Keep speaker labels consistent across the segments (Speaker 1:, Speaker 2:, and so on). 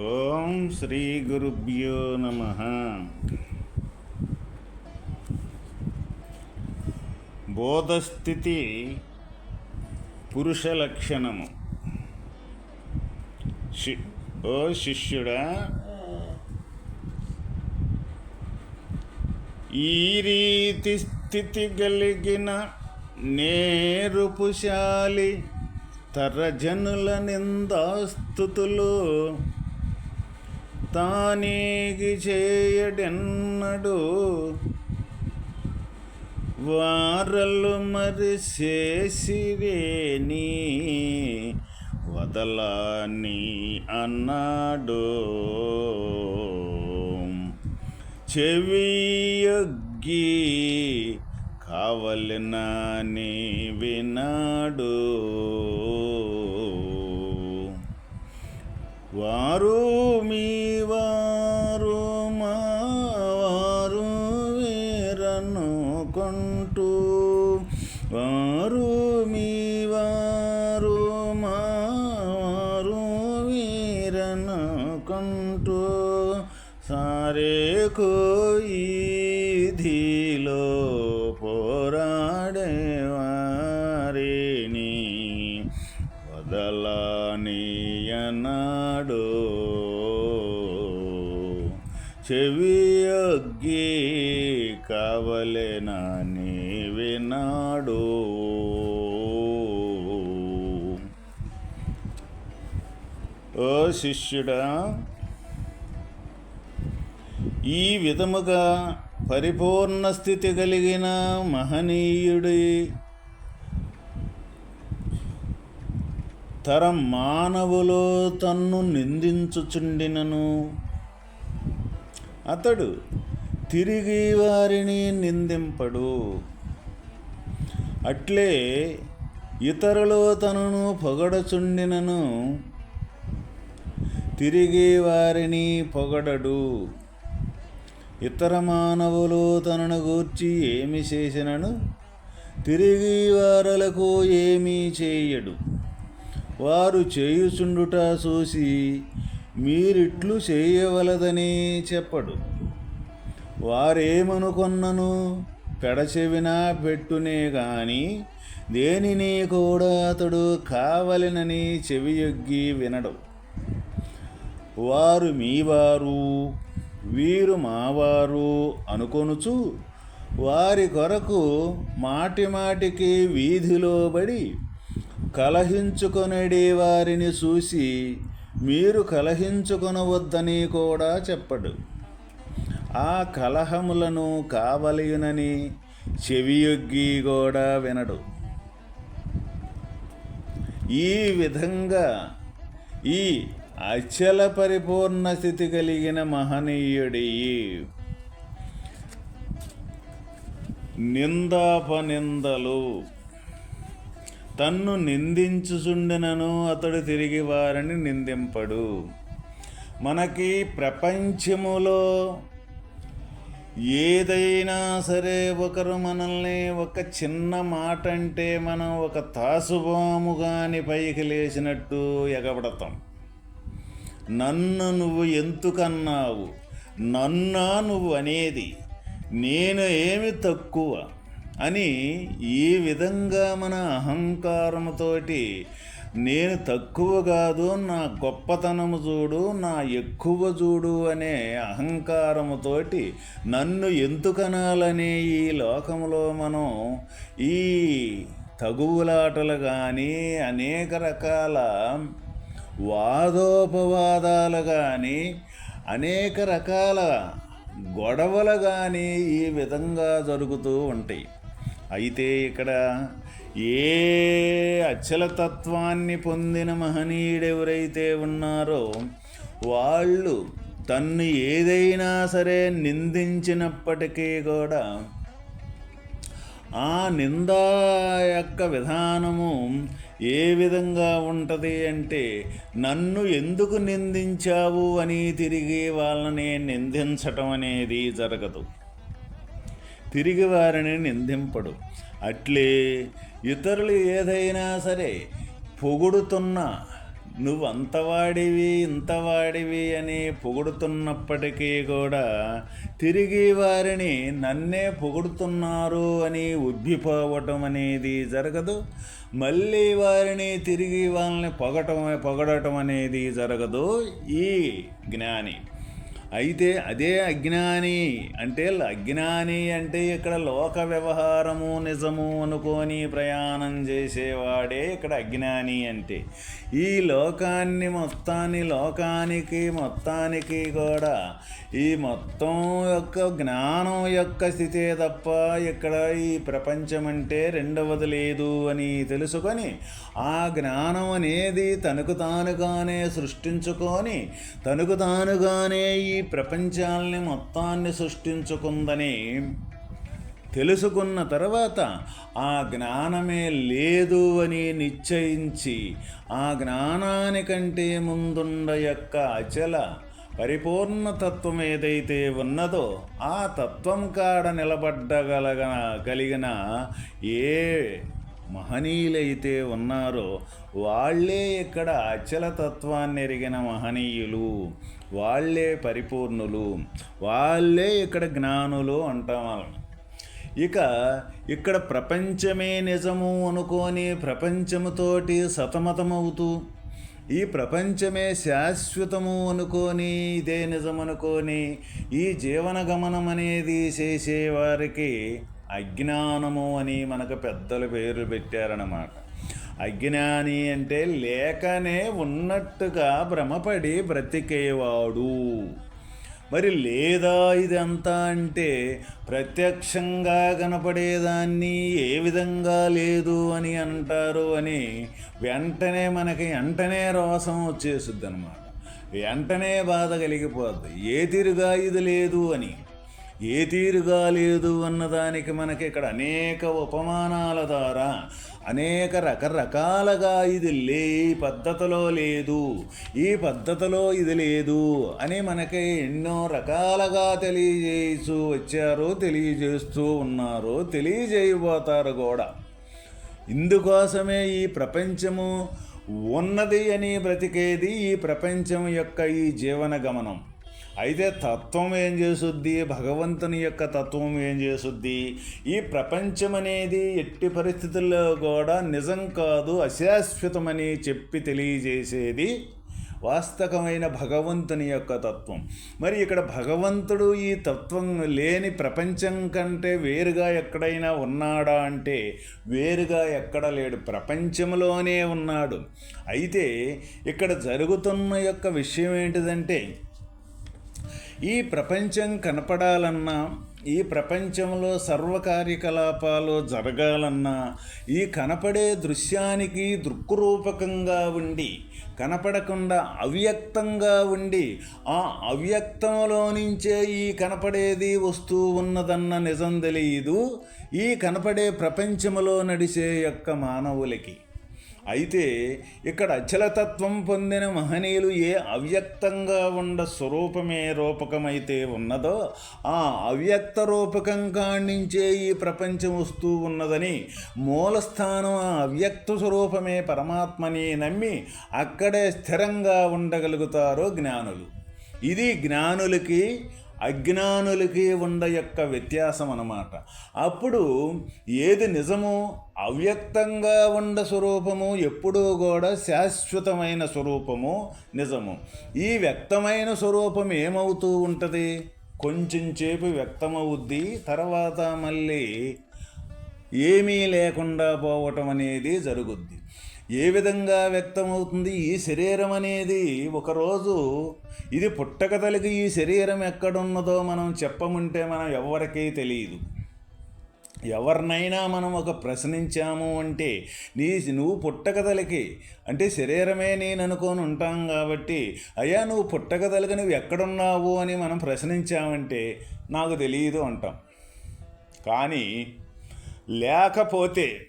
Speaker 1: ఓం శ్రీ గురుభ్యో నమ. బోధస్థితి పురుష లక్షణము శి ఓ శిష్యుడా ఈ రీతి స్థితి కలిగిన నేరుపుశాలి తరజనుల నిందాస్తుతులు తానేగి చేయడెన్నడు వారలు మరి చేసివేని వదలాని అన్నాడు. చెవియొగ్గి కావలనని వినాడు. వారు మీ వారు మా వారు వీరను కొంటూ. వారు మీ వారు మా వారు వీరను కొంటూ. సారే కోయి ఓ శిష్యుడా ఈ విధముగా పరిపూర్ణ స్థితి కలిగిన మహనీయుడి తరం మానవులో తన్ను నిందించుచుండినను. అతడు తిరిగి వారిని నిందింపడు. అట్లే ఇతరులు తనను పొగడచుండినను. తిరిగి వారిని పొగడడు. ఇతర మానవులు తనను గూర్చి ఏమి చేసినను? తిరిగి వారలకు ఏమీ చేయడు. వారు చేయుచుండుట చూసి మీరిట్లు చేయవలదని చెప్పడు. వారేమనుకొన్నను? పెడచెవిన పెట్టునే గాని దేనిని కూడా అతడు కావలెనని చెవియొగ్గి వినడు. వారు మీవారు వీరు మావారు అనుకొనుచు వారి కొరకు మాటిమాటికి వీధిలోబడి వీధిలో బడి కలహించుకొనడే వారిని చూసి మీరు కలహించుకొనవద్దని కూడా చెప్పడు. ఆ కలహములను కావలయునని చెవియొగ్గి కూడా వినడు. ఈ విధంగా ఈ అచల పరిపూర్ణ స్థితి కలిగిన మహనీయుడి నిందాపనిందలు. తన్ను నిందించుచుండినను అతడు తిరిగి వారిని నిందింపడు. మనకి ప్రపంచములో ఏదైనా సరే ఒకరు మనల్ని ఒక చిన్న మాట అంటే మనం ఒక తాసుబాము కాని పైకి లేచినట్టు ఎగబడతాం. నన్ను నువ్వు ఎందుకన్నావు? నన్నా నువ్వు అనేది నేను ఏమి తక్కువ? అని ఈ విధంగా మన అహంకారముతోటి నేను తక్కువ కాదు నా గొప్పతనము చూడు నా ఎక్కువ చూడు అనే అహంకారముతోటి నన్ను ఎందుకనాలనే ఈ లోకంలో మనం ఈ తగువులాటలు కానీ అనేక రకాల వాదోపవాదాలు కానీ అనేక రకాల గొడవలు కానీ ఈ విధంగా జరుగుతూ ఉంటాయి. అయితే ఇక్కడ ఏ అచలతత్వాన్ని పొందిన మహనీయుడెవరైతే ఉన్నారో వాళ్ళు తన్ను ఏదైనా సరే నిందించినప్పటికీ కూడా ఆ నింద యొక్క విధానము ఏ విధంగా ఉంటుంది అంటే నన్ను ఎందుకు నిందించావు? అని తిరిగి వాళ్ళని నిందించటం అనేది జరగదు. తిరిగి వారిని నిందింపడు. అట్లే ఇతరులు ఏదైనా సరే పొగుడుతున్న నువ్వు అంతవాడివి ఇంతవాడివి అని పొగుడుతున్నప్పటికీ కూడా తిరిగి వారిని నన్నే పొగుడుతున్నారు అని ఉబ్బిపోవటం అనేది జరగదు. మళ్ళీ వారిని తిరిగి వాళ్ళని పొగటం పొగడటం అనేది జరగదు. ఈ జ్ఞాని అయితే అదే అజ్ఞాని అంటే అజ్ఞాని అంటే ఇక్కడ లోక వ్యవహారము నిజము అనుకొని ప్రయాణం చేసేవాడే ఇక్కడ అజ్ఞాని అంటే. ఈ లోకాన్ని మొత్తాన్ని లోకానికి మొత్తానికి కూడా ఈ మొత్తం యొక్క జ్ఞానం యొక్క స్థితే తప్ప ఇక్కడ ఈ ప్రపంచం అంటే రెండవది లేదు అని తెలుసుకొని ఆ జ్ఞానం అనేది తనకు తానుగానే సృష్టించుకొని తనకు తానుగానే ఈ ప్రపంచాల్ని మొత్తాన్ని సృష్టించుకుందని తెలుసుకున్న తర్వాత ఆ జ్ఞానమే లేదు అని నిశ్చయించి ఆ జ్ఞానానికంటే ముందుండ యొక్క అచల పరిపూర్ణ తత్వం ఏదైతే ఉన్నదో ఆ తత్వం కాడ నిలబడ్డగలగ కలిగిన ఏ మహనీయులైతే ఉన్నారో వాళ్ళే ఇక్కడ అచల తత్వాన్ని ఎరిగిన మహనీయులు. వాళ్ళే పరిపూర్ణులు. వాళ్ళే ఇక్కడ జ్ఞానులు అంటాం వాళ్ళని. ఇక ఇక్కడ ప్రపంచమే నిజము అనుకొని ప్రపంచముతోటి సతమతమవుతూ ఈ ప్రపంచమే శాశ్వతము అనుకొని ఇదే నిజమనుకోని ఈ జీవన గమనం అనేది చేసేవారికి అజ్ఞానము అని మనకు పెద్దలు పేర్లు పెట్టారన్నమాట. అజ్ఞాని అంటే లేకనే ఉన్నట్టుగా భ్రమపడి బ్రతికేవాడు. మరి లేదా ఇదంతా అంటే ప్రత్యక్షంగా కనపడేదాన్ని ఏ విధంగా లేదు అని అంటారు అని వెంటనే మనకి వెంటనే రోసం వచ్చేస్తుంది అనమాట వెంటనే బాధ కలిగిపోద్ది. ఏ తిరుగా ఇది లేదు అని. ఏ తీరుగా లేదు అన్నదానికి మనకి ఇక్కడ అనేక ఉపమానాల ద్వారా అనేక రకరకాలుగా ఇది లే ఈ పద్ధతిలో లేదు ఈ పద్ధతిలో ఇది లేదు అని మనకి ఎన్నో రకాలుగా తెలియజేస్తూ వచ్చారు తెలియజేస్తూ ఉన్నారు తెలియజేయబోతారు కూడా. ఇందుకోసమే ఈ ప్రపంచము ఉన్నది అని బ్రతికేది ఈ ప్రపంచం యొక్క ఈ జీవన గమనం. అయితే తత్వం ఏం చేస్తుంది భగవంతుని యొక్క తత్వం ఏం చేస్తుంది ఈ ప్రపంచం అనేది ఎట్టి పరిస్థితుల్లో కూడా నిజం కాదు అశాశ్వతమని చెప్పి తెలియజేసేది వాస్తవమైన భగవంతుని యొక్క తత్వం. మరి ఇక్కడ భగవంతుడు ఈ తత్వం లేని ప్రపంచం కంటే వేరుగా ఎక్కడైనా ఉన్నాడా అంటే వేరుగా ఎక్కడ లేడు? ప్రపంచంలోనే ఉన్నాడు. అయితే ఇక్కడ జరుగుతున్న యొక్క విషయం ఏంటిదంటే ఈ ప్రపంచం కనపడాలన్నా ఈ ప్రపంచంలో సర్వ కార్యకలాపాలు జరగాలన్నా ఈ కనపడే దృశ్యానికి దృక్రూపకంగా ఉండి కనపడకుండా అవ్యక్తంగా ఉండి ఆ అవ్యక్తంలో నుంచే ఈ కనపడేది వస్తూ ఉన్నదన్న నిజం తెలియదు ఈ కనపడే ప్రపంచంలో నడిచే యొక్క మానవులకి. అయితే ఇక్కడ అచలతత్వం పొందిన మహనీయులు ఏ అవ్యక్తంగా ఉండ స్వరూపమే రూపకమైతే ఉన్నదో ఆ అవ్యక్త రూపకం కాణించే ఈ ప్రపంచం వస్తూ ఉన్నదని మూలస్థానం ఆ అవ్యక్త స్వరూపమే పరమాత్మని నమ్మి అక్కడే స్థిరంగా ఉండగలుగుతారు జ్ఞానులు. ఇది జ్ఞానులకి అజ్ఞానులకి ఉండ యొక్క వ్యత్యాసం అన్నమాట. అప్పుడు ఏది నిజము అవ్యక్తంగా ఉండ స్వరూపము ఎప్పుడూ కూడా శాశ్వతమైన స్వరూపము నిజము. ఈ వ్యక్తమైన స్వరూపం ఏమవుతూ ఉంటుంది? కొంచెం సేపు వ్యక్తమవుద్ది తర్వాత మళ్ళీ ఏమీ లేకుండా పోవటం అనేది జరుగుద్ది. ఏ విధంగా వ్యక్తమవుతుంది? ఈ శరీరం అనేది ఒకరోజు ఇది పుట్టక తలిగి ఈ శరీరం ఎక్కడున్నదో మనం చెప్పముంటే మనం ఎవరికీ తెలియదు. ఎవరినైనా మనం ఒక ప్రశ్నించాము అంటే నీ నువ్వు పుట్టకదలకి అంటే శరీరమే నేను అనుకొని ఉంటాం కాబట్టి అయ్యా నువ్వు పుట్టకదలకి నువ్వు ఎక్కడున్నావు అని మనం ప్రశ్నించామంటే నాకు తెలియదు అంటాం. కానీ లేకపోతే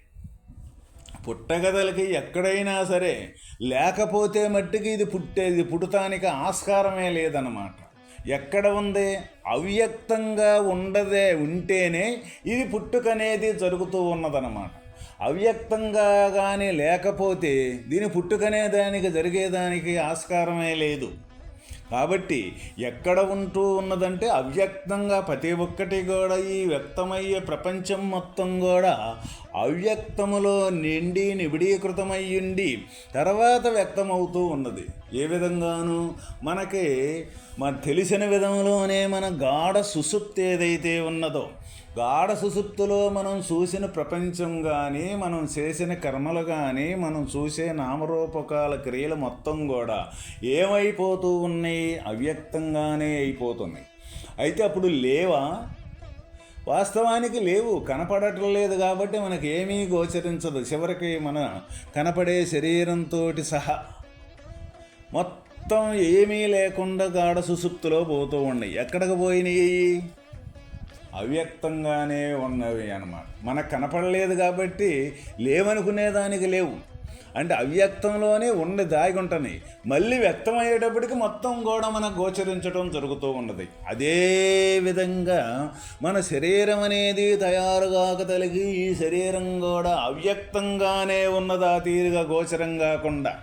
Speaker 1: పుట్టగదలకి ఎక్కడైనా సరే లేకపోతే మట్టికి ఇది పుట్టేది పుట్టటానికి ఆస్కారమే లేదన్నమాట. ఎక్కడ ఉంది? అవ్యక్తంగా ఉండదే ఉంటేనే ఇది పుట్టుకనేది జరుగుతూ ఉన్నదన్నమాట. అవ్యక్తంగా కానీ లేకపోతే దీని పుట్టుకనే దానికి జరిగేదానికి ఆస్కారమే లేదు. కాబట్టి ఎక్కడ ఉంటూ ఉన్నదంటే అవ్యక్తంగా ప్రతి ఒక్కటి కూడా ఈ వ్యక్తమయ్యే ప్రపంచం మొత్తం కూడా అవ్యక్తములో నిండి నిబిడీకృతమయ్యుండి తర్వాత వ్యక్తమవుతూ ఉన్నది. ఏ విధంగాను మనకి మన తెలిసిన విధంలోనే మన గాఢ సుసుప్తి ఏదైతే ఉన్నదో గాఢ సుసుప్తిలో మనం చూసిన ప్రపంచం కానీ మనం చేసిన కర్మలు కానీ మనం చూసే నామరూపకాల క్రియలు మొత్తం కూడా ఏమైపోతూ ఉన్నాయి? అవ్యక్తంగానే అయిపోతున్నాయి. అయితే అప్పుడు లేవా? వాస్తవానికి లేవు కనపడటం లేదు కాబట్టి మనకి ఏమీ గోచరించదు. చివరికి మన కనపడే శరీరంతో సహా మొత్తం ఏమీ లేకుండా గాఢ సుసుప్తిలో పోతూ ఉన్నాయి. ఎక్కడికి పోయినాయి? అవ్యక్తంగానే ఉన్నవి అన్నమాట. మనకు కనపడలేదు కాబట్టి లేవనుకునేదానికి లేవు. అంటే అవ్యక్తంలోనే ఉండి దాగి ఉంటున్నాయి మళ్ళీ వ్యక్తమయ్యేటప్పటికి మొత్తం కూడా మనకు గోచరించడం జరుగుతూ ఉన్నది. అదే విధంగా మన శరీరం అనేది తయారుగాక తలిగి ఈ శరీరం కూడా అవ్యక్తంగానే ఉన్నదా తీరుగా గోచరం కాకుండా.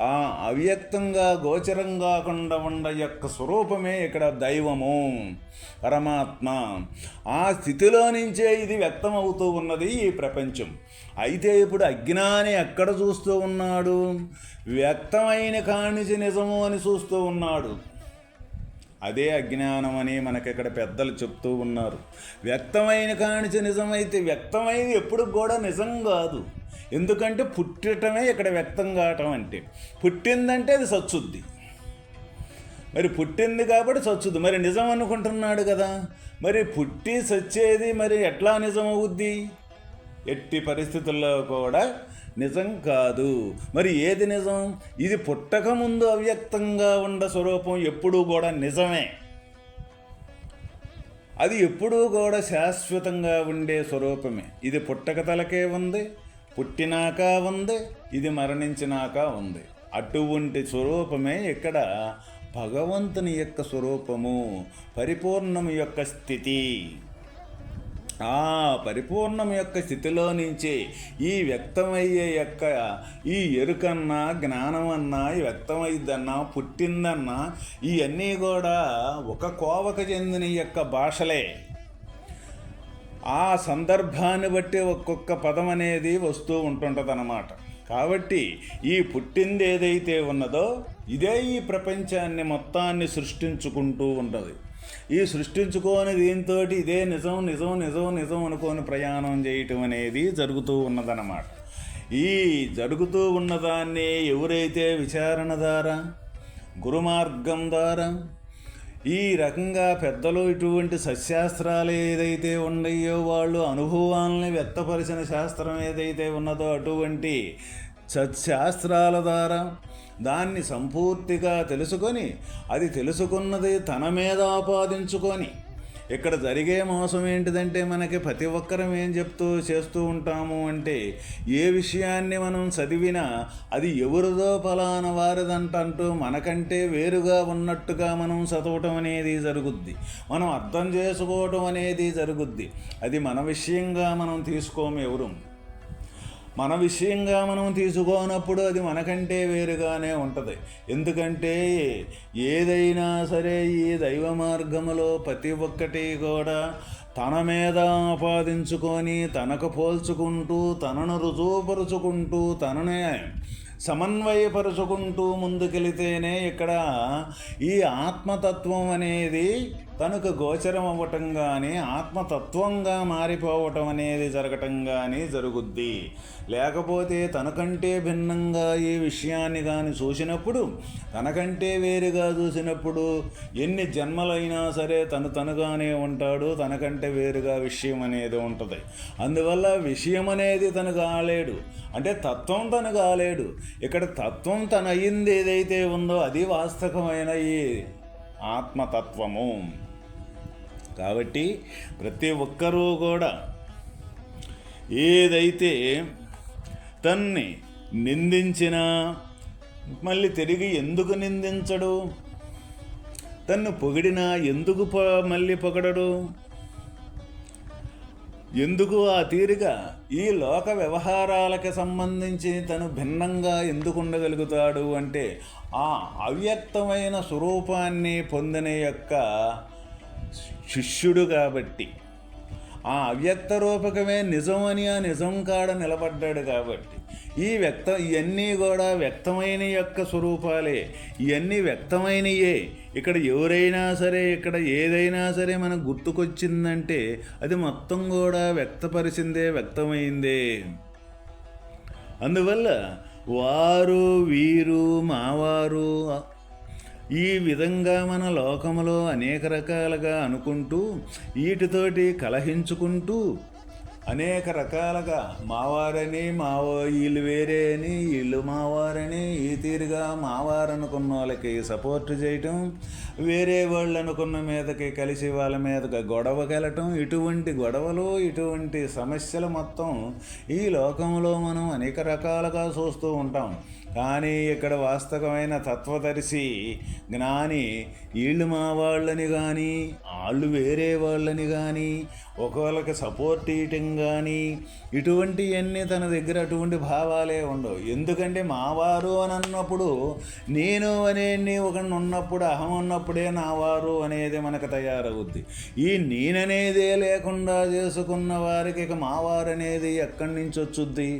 Speaker 1: ఆ అవ్యక్తంగా గోచరం కాకుండా ఉండ యొక్క స్వరూపమే ఇక్కడ దైవము పరమాత్మ. ఆ స్థితిలో నుంచే ఇది వ్యక్తమవుతూ ఉన్నది ఈ ప్రపంచం. అయితే ఇప్పుడు అజ్ఞాని ఎక్కడ చూస్తూ ఉన్నాడు? వ్యక్తమైన కానిచి నిజము అని చూస్తూ ఉన్నాడు. అదే అజ్ఞానం అని మనకిక్కడ పెద్దలు చెప్తూ ఉన్నారు. వ్యక్తమైన కానిచి నిజమైతే వ్యక్తమైనది ఎప్పుడు కూడా నిజం కాదు. ఎందుకంటే పుట్టటమే ఇక్కడ వ్యక్తం కావటం అంటే. పుట్టిందంటే అది సచ్చుద్ది. మరి పుట్టింది కాబట్టి సచ్చుద్ది. మరి నిజం అనుకుంటున్నాడు కదా. మరి పుట్టి సచ్చేది మరి ఎట్లా నిజం అవుద్ది ఎట్టి పరిస్థితుల్లో కూడా నిజం కాదు. మరి ఏది నిజం? ఇది పుట్టక ముందు అవ్యక్తంగా ఉండ స్వరూపం ఎప్పుడూ కూడా నిజమే. అది ఎప్పుడూ కూడా శాశ్వతంగా ఉండే స్వరూపమే. ఇది పుట్టక తలకే ఉంది పుట్టినాక ఉంది ఇది మరణించినాక ఉంది. అటువంటి స్వరూపమే ఇక్కడ భగవంతుని యొక్క స్వరూపము పరిపూర్ణము యొక్క స్థితి. ఆ పరిపూర్ణం యొక్క స్థితిలో నుంచి ఈ వ్యక్తమయ్యే యొక్క ఈ ఎరుకన్నా జ్ఞానం అన్నా పుట్టిందన్నా ఇవన్నీ కూడా ఒక కోవకు చెందిన యొక్క భాషలే. ఆ సందర్భాన్ని బట్టి ఒక్కొక్క పదం అనేది వస్తూ ఉంటుంటుంది అన్నమాట కాబట్టి ఈ పుట్టింది ఏదైతే ఉన్నదో ఇదే ఈ ప్రపంచాన్ని మొత్తాన్ని సృష్టించుకుంటూ ఉంటుంది. ఈ సృష్టించుకొని దీంతో ఇదే నిజం నిజం నిజం నిజం అనుకొని ప్రయాణం చేయటం అనేది జరుగుతూ ఉన్నదన్నమాట. ఈ జరుగుతూ ఉన్నదాన్ని ఎవరైతే విచారణ ద్వారా గురుమార్గం ద్వారా ఈ రకంగా పెద్దలు ఇటువంటి సస్యాస్త్రాలు ఏదైతే ఉన్నాయో వాళ్ళు అనుభవాలని వ్యక్తపరిచిన శాస్త్రం ఏదైతే ఉన్నదో అటువంటి సత్శాస్త్రాల ద్వారా దాన్ని సంపూర్తిగా తెలుసుకొని అది తెలుసుకున్నది తన మీద ఆపాదించుకొని ఇక్కడ జరిగే మోసం ఏంటిదంటే మనకి ప్రతి ఒక్కరం ఏం చెప్తూ చేస్తూ ఉంటాము అంటే ఏ విషయాన్ని మనం చదివినా అది ఎవరిదో ఫలాన వారిదంటూ మనకంటే వేరుగా ఉన్నట్టుగా మనం చదవటం అనేది జరుగుద్ది. మనం అర్థం చేసుకోవటం అనేది జరుగుద్ది. అది మన విషయంగా మనం తీసుకోము ఎవరు మన విషయంగా మనం తీసుకోనప్పుడు అది మనకంటే వేరుగానే ఉంటుంది. ఎందుకంటే ఏదైనా సరే ఈ దైవ మార్గములో ప్రతి ఒక్కటి కూడా తన మీద ఆపాదించుకొని తనకు పోల్చుకుంటూ తనను రుజువుపరుచుకుంటూ తననే సమన్వయపరుచుకుంటూ ముందుకెళితేనే ఇక్కడ ఈ ఆత్మతత్వం అనేది తనకు గోచరం అవ్వటం కానీ ఆత్మతత్వంగా మారిపోవటం అనేది జరగటం కానీ జరుగుద్ది. లేకపోతే తనకంటే భిన్నంగా ఈ విషయాన్ని కానీ చూసినప్పుడు తనకంటే వేరుగా చూసినప్పుడు ఎన్ని జన్మలైనా సరే తను తనుగానే ఉంటాడు తనకంటే వేరుగా విషయం అనేది ఉంటుంది. అందువల్ల విషయం అనేది తను కాలేడు అంటే తత్వం తను కాలేడు ఇక్కడ తత్వం తన అయ్యింది ఏదైతే ఉందో అది వాస్తవమైన ఈ ఆత్మతత్వము. కాబట్టి ప్రతి ఒక్కరూ కూడా ఏదైతే తన్ని నిందించినా మళ్ళీ తిరిగి ఎందుకు నిందించడు? తన్ను పొగిడినా ఎందుకు పొ మళ్ళీ పొగడడు? ఎందుకు ఆ తీరిక ఈ లోక వ్యవహారాలకు సంబంధించి తను భిన్నంగా ఎందుకు ఉండగలుగుతాడు అంటే ఆ అవ్యక్తమైన స్వరూపాన్ని పొందిన యొక్క శిష్యుడు కాబట్టి. ఆ అవ్యక్త రూపకమే నిజం అని ఆ నిజం కాడ నిలబడ్డాడు కాబట్టి. ఈ వ్యక్త ఇవన్నీ కూడా వ్యక్తమైన యొక్క స్వరూపాలే. ఇవన్నీ వ్యక్తమైనయే. ఇక్కడ ఎవరైనా సరే ఇక్కడ ఏదైనా సరే మనకు గుర్తుకొచ్చిందంటే అది మొత్తం కూడా వ్యక్తపరిచిందే వ్యక్తమైందే. అందువల్ల వారు వీరు మావారు ఈ విధంగా మన లోకములో అనేక రకాలుగా అనుకుంటూ వీటితోటి కలహించుకుంటూ అనేక రకాలుగా మావారని మావో వీళ్ళు వేరే అని వీళ్ళు మావారని ఈ తీరుగా మావారు అనుకున్న వాళ్ళకి సపోర్ట్ చేయటం వేరే వాళ్ళు అనుకున్న మీదకి కలిసి వాళ్ళ మీదకి గొడవకెళ్ళటం ఇటువంటి గొడవలు ఇటువంటి సమస్యలు మొత్తం ఈ లోకంలో మనం అనేక రకాలుగా చూస్తూ ఉంటాం. కానీ ఇక్కడ వాస్తవమైన తత్వదర్శి జ్ఞాని వీళ్ళు మా వాళ్ళని కానీ వాళ్ళు వేరే వాళ్ళని కానీ ఒకవేళకి సపోర్ట్ ఇయటం కానీ ఇటువంటివన్నీ తన దగ్గర అటువంటి భావాలే ఉండవు. ఎందుకంటే మావారు అని అన్నప్పుడు నేను అనే ఒకడిని ఉన్నప్పుడు అహం ఉన్నప్పుడే నావారు అనేది మనకు తయారవుద్ది. ఈ నేననేదే లేకుండా చేసుకున్న వారికి ఇక మావారు అనేది ఎక్కడి నుంచి వచ్చుద్ది?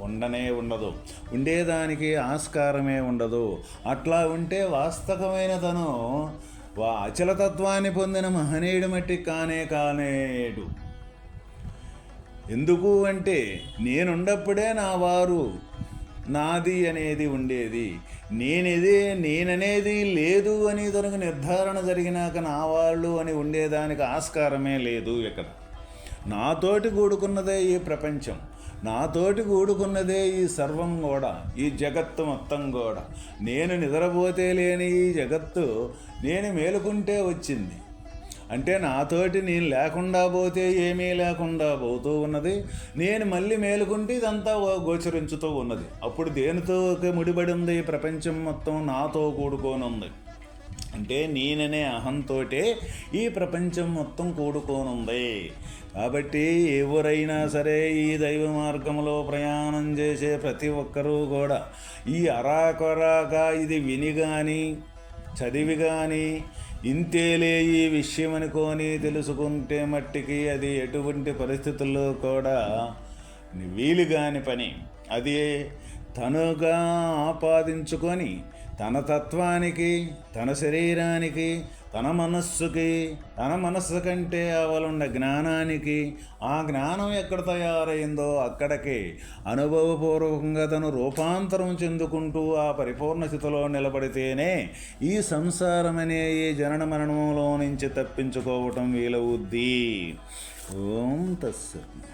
Speaker 1: ఉండనే ఉండదు. ఉండేదానికి ఆస్కారమే ఉండదు. అట్లా ఉంటే వాస్తవమైన తను వా అచలతత్వాన్ని పొందిన మహనీయుడు మట్టి కానే కానేడు ఎందుకు అంటే నేనుండప్పుడే నా వారు నాది అనేది ఉండేది. నేనిదే నేననేది లేదు అని తనకు నిర్ధారణ జరిగినాక నా వాళ్ళు అని ఉండేదానికి ఆస్కారమే లేదు ఇక్కడ నాతోటి కూడుకున్నదే ఈ ప్రపంచం. నాతోటి కూడుకున్నదే ఈ సర్వం కూడా ఈ జగత్తు మొత్తం కూడా నేను నిద్రపోతే లేని ఈ జగత్తు నేను మేలుకుంటే వచ్చింది. అంటే నాతోటి నేను లేకుండా పోతే ఏమీ లేకుండా పోతూ ఉన్నది. నేను మళ్ళీ మేలుకుంటే ఇదంతా గోచరించుతూ ఉన్నది. అప్పుడు దేనితో ముడిపడి ఉంది ఈ ప్రపంచం మొత్తం నాతో కూడుకొని ఉంది అంటే నేననే అహంతోటే ఈ ప్రపంచం మొత్తం కూడుకోనుంది. కాబట్టి ఎవరైనా సరే ఈ దైవ మార్గంలో ప్రయాణం చేసే ప్రతి ఒక్కరూ కూడా ఈ అరాకొరాగా ఇది విని కానీ చదివి కానీ ఇంతేలే ఈ విషయం అనుకొని తెలుసుకుంటే మట్టికి అది ఎటువంటి పరిస్థితుల్లో కూడా వీలు కాని పని. అది తనుగా ఆపాదించుకొని తన తత్వానికి తన శరీరానికి తన మనస్సుకి తన మనస్సు కంటే అవలున్న జ్ఞానానికి ఆ జ్ఞానం ఎక్కడ తయారైందో అక్కడికి. అనుభవపూర్వకంగా తను రూపాంతరం చెందుకుంటూ ఆ పరిపూర్ణ స్థితిలో నిలబడితేనే ఈ సంసారమనే ఈ జనన మరణంలో నుంచి తప్పించుకోవటం వీలవుద్ది. ఓం తస్సు.